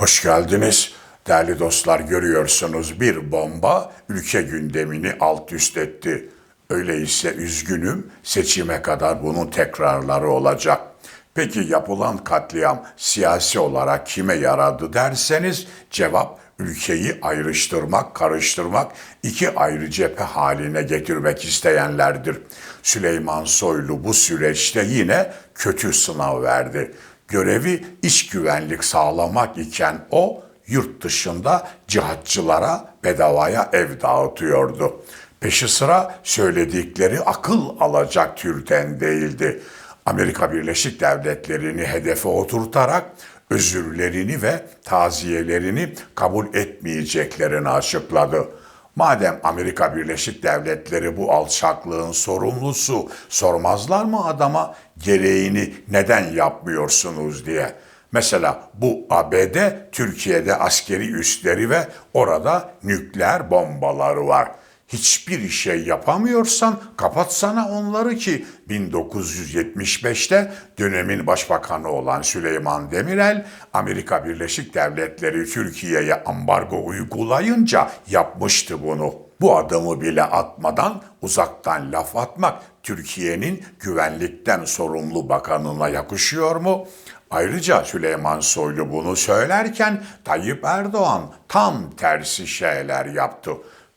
Hoş geldiniz. Değerli dostlar görüyorsunuz bir bomba ülke gündemini alt üst etti. Öyleyse üzgünüm seçime kadar bunun tekrarları olacak. Peki yapılan katliam siyasi olarak kime yaradı derseniz cevap ülkeyi ayrıştırmak, karıştırmak, iki ayrı cephe haline getirmek isteyenlerdir. Süleyman Soylu bu süreçte yine kötü sınav verdi. Görevi iç güvenlik sağlamak iken o yurt dışında cihatçılara bedavaya ev dağıtıyordu. Peşi sıra söyledikleri akıl alacak türden değildi. Amerika Birleşik Devletleri'ni hedefe oturtarak özürlerini ve taziyelerini kabul etmeyeceklerini açıkladı. Madem Amerika Birleşik Devletleri bu alçaklığın sorumlusu sormazlar mı adama gereğini neden yapmıyorsunuz diye. Mesela bu ABD Türkiye'de askeri üsleri ve orada nükleer bombaları var. Hiçbir şey yapamıyorsan kapatsana onları ki 1975'te dönemin başbakanı olan Süleyman Demirel Amerika Birleşik Devletleri Türkiye'ye ambargo uygulayınca yapmıştı bunu. Bu adımı bile atmadan uzaktan laf atmak Türkiye'nin güvenlikten sorumlu bakanına yakışıyor mu? Ayrıca Süleyman Soylu bunu söylerken Tayyip Erdoğan tam tersi şeyler yaptı.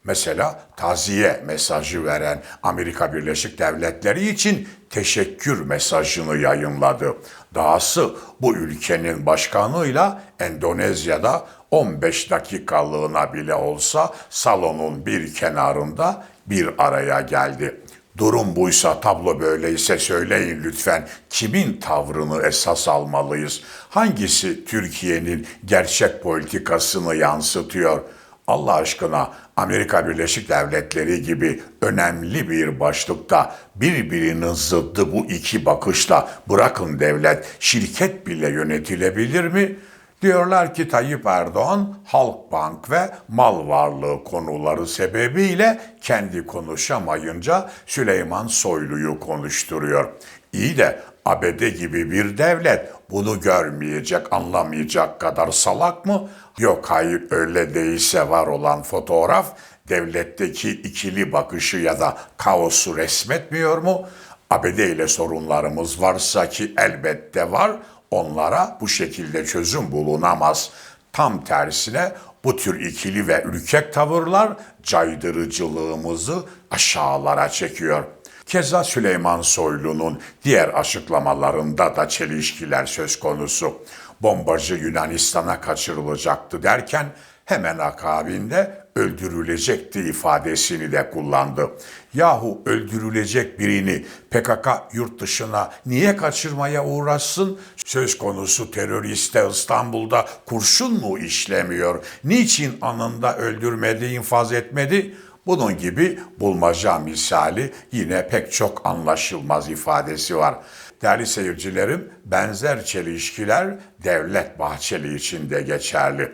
Mesela taziye mesajı veren Amerika Birleşik Devletleri için teşekkür mesajını yayınladı. Dahası bu ülkenin başkanıyla Endonezya'da 15 dakikalığına bile olsa salonun bir kenarında bir araya geldi. Durum buysa tablo böyleyse söyleyin lütfen kimin tavrını esas almalıyız? Hangisi Türkiye'nin gerçek politikasını yansıtıyor? Allah aşkına Amerika Birleşik Devletleri gibi önemli bir başlıkta birbirinin zıddı bu iki bakışla bırakın devlet, şirket bile yönetilebilir mi? Diyorlar ki Tayyip Erdoğan Halkbank ve mal varlığı konuları sebebiyle kendi konuşamayınca Süleyman Soylu'yu konuşturuyor. İyi de ABD gibi bir devlet bunu görmeyecek, anlamayacak kadar salak mı? Yok hayır öyle değilse var olan fotoğraf devletteki ikili bakışı ya da kaosu resmetmiyor mu? ABD ile sorunlarımız varsa ki elbette var, onlara bu şekilde çözüm bulunamaz. Tam tersine bu tür ikili ve ürkek tavırlar caydırıcılığımızı aşağılara çekiyor. Keza Süleyman Soylu'nun diğer açıklamalarında da çelişkiler söz konusu. Bombacı Yunanistan'a kaçırılacaktı derken hemen akabinde öldürülecekti ifadesini de kullandı. Yahu öldürülecek birini PKK yurt dışına niye kaçırmaya uğraşsın? Söz konusu teröriste İstanbul'da kurşun mu işlemiyor? Niçin anında öldürmedi, infaz etmedi? Bunun gibi bulmaca misali yine pek çok anlaşılmaz ifadesi var. Değerli seyircilerim, benzer çelişkiler Devlet Bahçeli için de geçerli.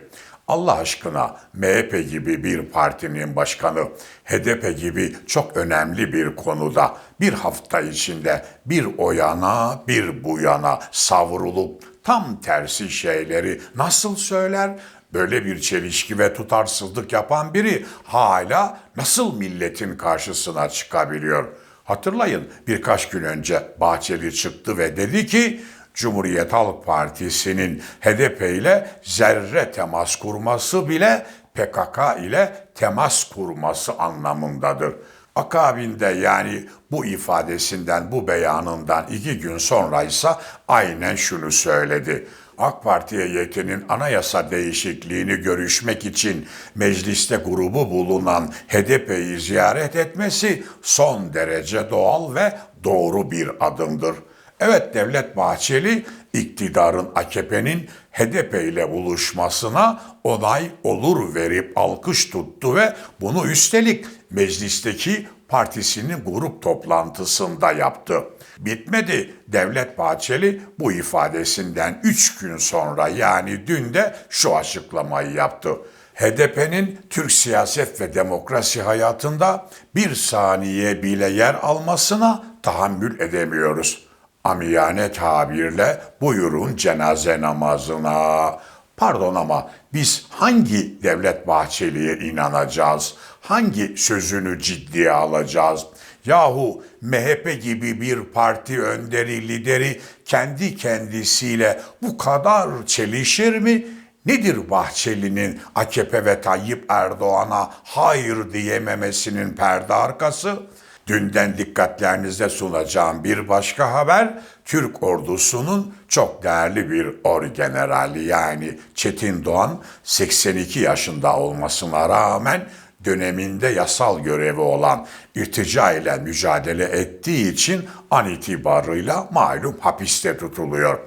Allah aşkına MHP gibi bir partinin başkanı, HDP gibi çok önemli bir konuda bir hafta içinde bir o yana bir bu yana savrulup tam tersi şeyleri nasıl söyler? Böyle bir çelişki ve tutarsızlık yapan biri hala nasıl milletin karşısına çıkabiliyor? Hatırlayın birkaç gün önce Bahçeli çıktı ve dedi ki Cumhuriyet Halk Partisi'nin HDP ile zerre temas kurması bile PKK ile temas kurması anlamındadır. Akabinde yani bu ifadesinden, bu beyanından iki gün sonra ise aynen şunu söyledi. AK Parti heyetinin anayasa değişikliğini görüşmek için mecliste grubu bulunan HDP'yi ziyaret etmesi son derece doğal ve doğru bir adımdır. Evet Devlet Bahçeli iktidarın AKP'nin HDP ile buluşmasına onay olur verip alkış tuttu ve bunu üstelik meclisteki partisinin grup toplantısında yaptı. Bitmedi. Devlet Bahçeli bu ifadesinden 3 gün sonra yani dün de şu açıklamayı yaptı. HDP'nin Türk siyaset ve demokrasi hayatında bir saniye bile yer almasına tahammül edemiyoruz. Amiyane tabirle buyurun cenaze namazına. Pardon ama biz hangi Devlet Bahçeli'ye inanacağız? Hangi sözünü ciddiye alacağız? Yahu MHP gibi bir parti önderi, lideri kendi kendisiyle bu kadar çelişir mi? Nedir Bahçeli'nin AKP ve Tayyip Erdoğan'a hayır diyememesinin perde arkası? Dünden dikkatlerinize sunacağım bir başka haber, Türk ordusunun çok değerli bir orgenerali yani Çetin Doğan 82 yaşında olmasına rağmen döneminde yasal görevi olan irtica ile mücadele ettiği için an itibarıyla malum hapiste tutuluyor.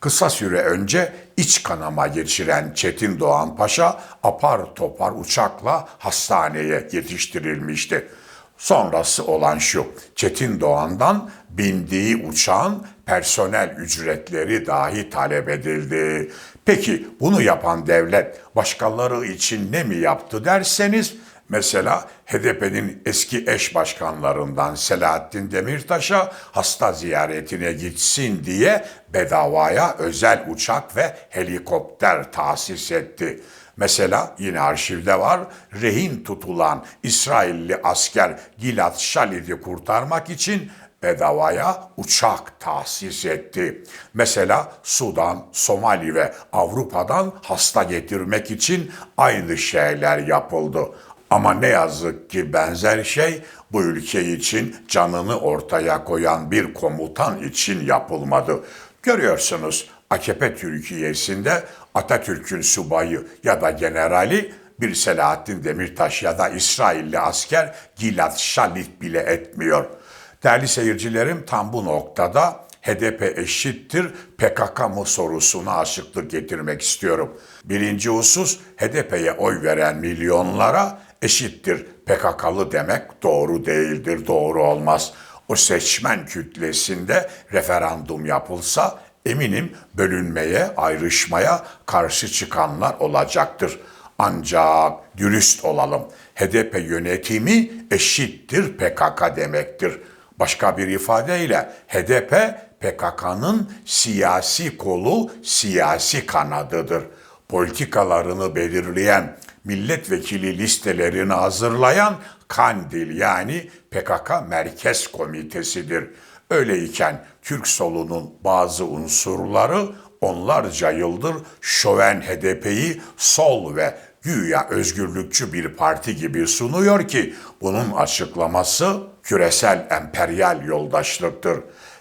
Kısa süre önce iç kanama geçiren Çetin Doğan Paşa apar topar uçakla hastaneye yetiştirilmişti. Sonrası olan şu, Çetin Doğan'dan bindiği uçağın personel ücretleri dahi talep edildi. Peki bunu yapan devlet başkaları için ne mi yaptı derseniz, Mesela HDP'nin eski eş başkanlarından Selahattin Demirtaş'a hasta ziyaretine gitsin diye bedavaya özel uçak ve helikopter tahsis etti. Mesela yine arşivde var, rehin tutulan İsrailli asker Gilad Şalid'i kurtarmak için bedavaya uçak tahsis etti. Mesela Sudan, Somali ve Avrupa'dan hasta getirmek için aynı şeyler yapıldı. Ama ne yazık ki benzer şey bu ülke için canını ortaya koyan bir komutan için yapılmadı. Görüyorsunuz AKP Türkiye'sinde Atatürk'ün subayı ya da generali bir Selahattin Demirtaş ya da İsrailli asker Gilad Shalit bile etmiyor. Değerli seyircilerim tam bu noktada HDP eşittir PKK mı sorusuna açıklık getirmek istiyorum. Birinci husus HDP'ye oy veren milyonlara eşittir PKK'lı demek doğru değildir, doğru olmaz. O seçmen kütlesinde referandum yapılsa eminim bölünmeye, ayrışmaya karşı çıkanlar olacaktır. Ancak dürüst olalım. HDP yönetimi eşittir PKK demektir. Başka bir ifadeyle HDP PKK'nın siyasi kolu, siyasi kanadıdır. Politikalarını belirleyen, milletvekili listelerini hazırlayan Kandil yani PKK Merkez Komitesi'dir. Öyleyken Türk solunun bazı unsurları onlarca yıldır şoven HDP'yi sol ve güya özgürlükçü bir parti gibi sunuyor ki bunun açıklaması küresel emperyal yoldaşlıktır.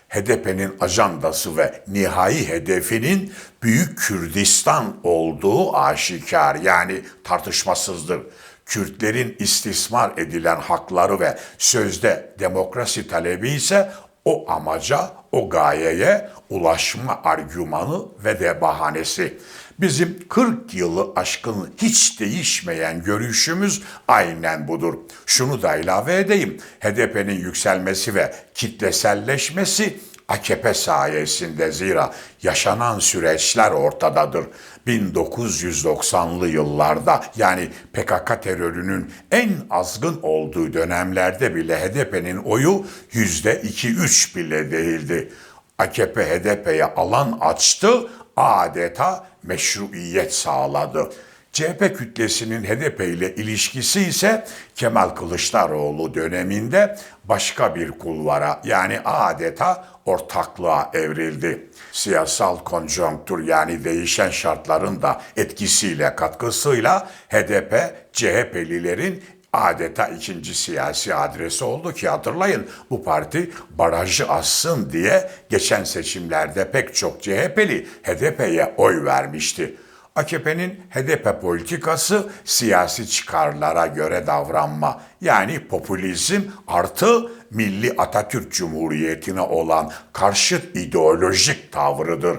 HDP'nin ajandası ve nihai hedefinin Büyük Kürdistan olduğu aşikar yani tartışmasızdır. Kürtlerin istismar edilen hakları ve sözde demokrasi talebi ise o amaca, o gayeye ulaşma argümanı ve de bahanesi. Bizim 40 yılı aşkın hiç değişmeyen görüşümüz aynen budur. Şunu da ilave edeyim. HDP'nin yükselmesi ve kitleselleşmesi AKP sayesinde zira yaşanan süreçler ortadadır. 1990'lı yıllarda yani PKK terörünün en azgın olduğu dönemlerde bile HDP'nin oyu yüzde 2-3 bile değildi. AKP HDP'ye alan açtı, adeta meşruiyet sağladı. CHP kütlesinin HDP ile ilişkisi ise Kemal Kılıçdaroğlu döneminde başka bir kulvara yani adeta ortaklığa evrildi. Siyasal konjonktür yani değişen şartların da etkisiyle katkısıyla HDP CHP'lilerin adeta ikinci siyasi adresi oldu ki hatırlayın bu parti barajı assın diye geçen seçimlerde pek çok CHP'li HDP'ye oy vermişti. AKP'nin HDP politikası siyasi çıkarlara göre davranma yani popülizm artı Milli Atatürk Cumhuriyeti'ne olan karşıt ideolojik tavrıdır.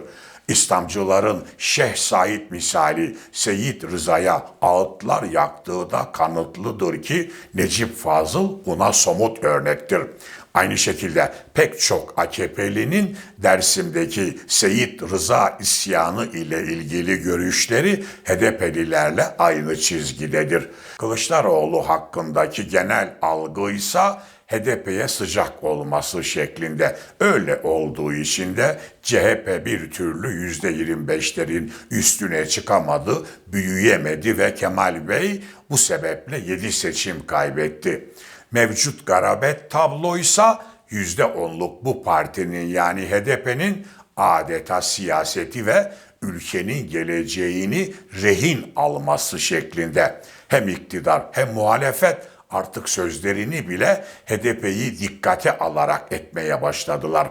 İslamcıların Şeyh Said misali Seyit Rıza'ya ağıtlar yaktığı da kanıtlıdır ki Necip Fazıl buna somut örnektir. Aynı şekilde pek çok AKP'linin Dersim'deki Seyit Rıza isyanı ile ilgili görüşleri HDP'lilerle aynı çizgidedir. Kılıçdaroğlu hakkındaki genel algı ise HDP'ye sıcak olması şeklinde. Öyle olduğu için de CHP bir türlü %25'lerin üstüne çıkamadı, büyüyemedi ve Kemal Bey bu sebeple 7 seçim kaybetti. Mevcut garabet tabloysa %10'luk bu partinin yani HDP'nin adeta siyaseti ve ülkenin geleceğini rehin alması şeklinde. Hem iktidar hem muhalefet artık sözlerini bile HDP'yi dikkate alarak etmeye başladılar.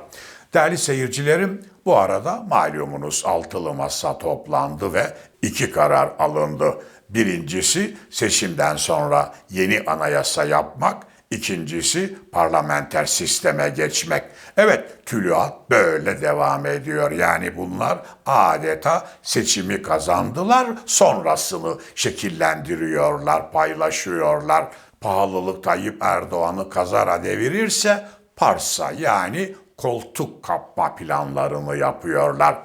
Değerli seyircilerim, bu arada malumunuz altılı masa toplandı ve iki karar alındı. Birincisi seçimden sonra yeni anayasa yapmak, İkincisi parlamenter sisteme geçmek. Evet tülüat böyle devam ediyor. Yani bunlar adeta seçimi kazandılar. Sonrasını şekillendiriyorlar, paylaşıyorlar. Pahalılık Tayyip Erdoğan'ı kazara devirirse parsa yani koltuk kapma planlarını yapıyorlar.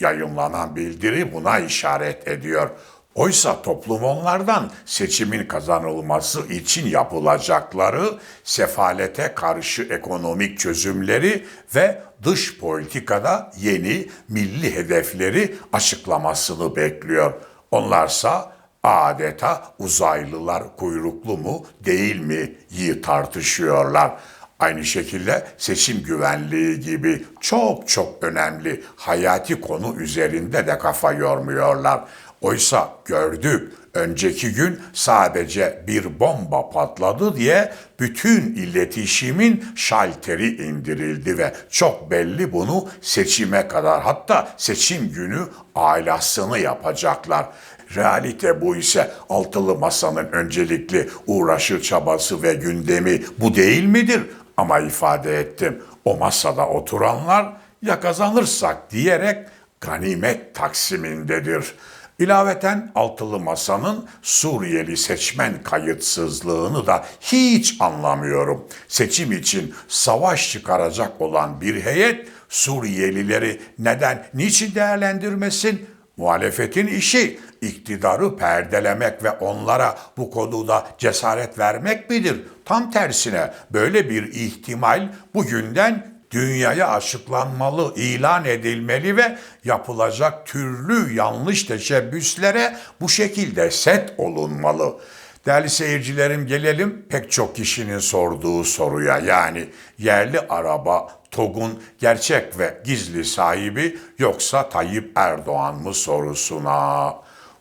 Yayınlanan bildiri buna işaret ediyor. Oysa toplum onlardan seçimin kazanılması için yapılacakları sefalete karşı ekonomik çözümleri ve dış politikada yeni milli hedefleri açıklamasını bekliyor. Onlarsa adeta uzaylılar kuyruklu mu değil mi yi tartışıyorlar. Aynı şekilde seçim güvenliği gibi çok çok önemli hayati konu üzerinde de kafa yormuyorlar. Oysa gördük önceki gün sadece bir bomba patladı diye bütün iletişimin şalteri indirildi ve çok belli bunu seçime kadar hatta seçim günü ailasını yapacaklar. Realite bu ise altılı masanın öncelikli uğraşı çabası ve gündemi bu değil midir? Ama ifade ettim o masada oturanlar ya kazanırsak diyerek ganimet taksimindedir. İlaveten altılı masanın Suriyeli seçmen kayıtsızlığını da hiç anlamıyorum. Seçim için savaş çıkaracak olan bir heyet Suriyelileri neden, niçin değerlendirmesin? Muhalefetin işi iktidarı perdelemek ve onlara bu konuda cesaret vermek midir? Tam tersine böyle bir ihtimal bugünden dünyaya açıklanmalı, ilan edilmeli ve yapılacak türlü yanlış teşebbüslere bu şekilde set olunmalı. Değerli seyircilerim gelelim pek çok kişinin sorduğu soruya yani yerli araba TOG'un gerçek ve gizli sahibi yoksa Tayyip Erdoğan mı sorusuna.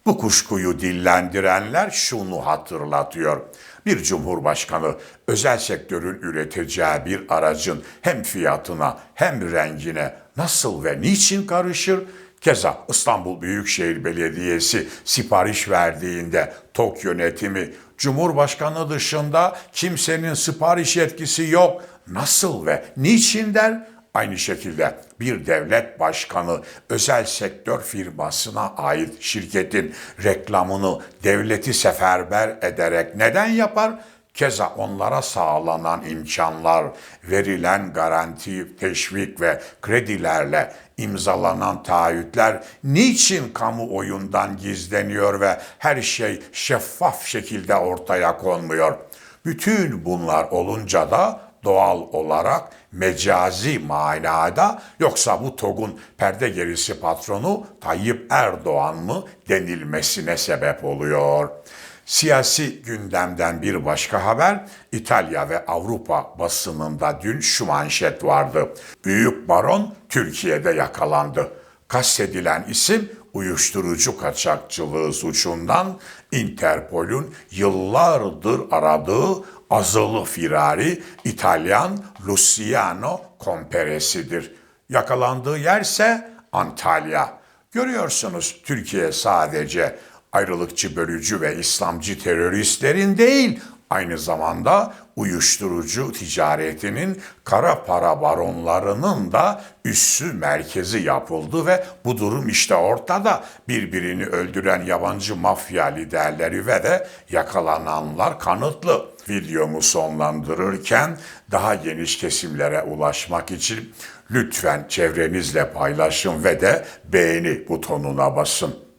Bu kuşkuyu dillendirenler şunu hatırlatıyor. Bir cumhurbaşkanı özel sektörün üreteceği bir aracın hem fiyatına hem rengine nasıl ve niçin karışır? Keza İstanbul Büyükşehir Belediyesi sipariş verdiğinde TOK yönetimi Cumhurbaşkanı dışında kimsenin sipariş yetkisi yok. Nasıl ve niçin der? Aynı şekilde bir devlet başkanı özel sektör firmasına ait şirketin reklamını devleti seferber ederek neden yapar? Keza onlara sağlanan imkanlar, verilen garanti, teşvik ve kredilerle imzalanan taahhütler niçin kamuoyundan gizleniyor ve her şey şeffaf şekilde ortaya konmuyor? Bütün bunlar olunca da doğal olarak mecazi manada yoksa bu TOG'un perde gerisi patronu Tayyip Erdoğan mı denilmesine sebep oluyor. Siyasi gündemden bir başka haber İtalya ve Avrupa basınında dün şu manşet vardı. Büyük baron Türkiye'de yakalandı. Kastedilen isim uyuşturucu kaçakçılığı suçundan Interpol'ün yıllardır aradığı azılı firari İtalyan Luciano Comperesi'dir. Yakalandığı yerse Antalya. Görüyorsunuz Türkiye sadece ayrılıkçı, bölücü ve İslamcı teröristlerin değil, aynı zamanda uyuşturucu ticaretinin kara para baronlarının da üssü merkezi yapıldı ve bu durum işte ortada. Birbirini öldüren yabancı mafya liderleri ve de yakalananlar kanıtlı. Videomu sonlandırırken daha geniş kesimlere ulaşmak için lütfen çevrenizle paylaşın ve de beğeni butonuna basın.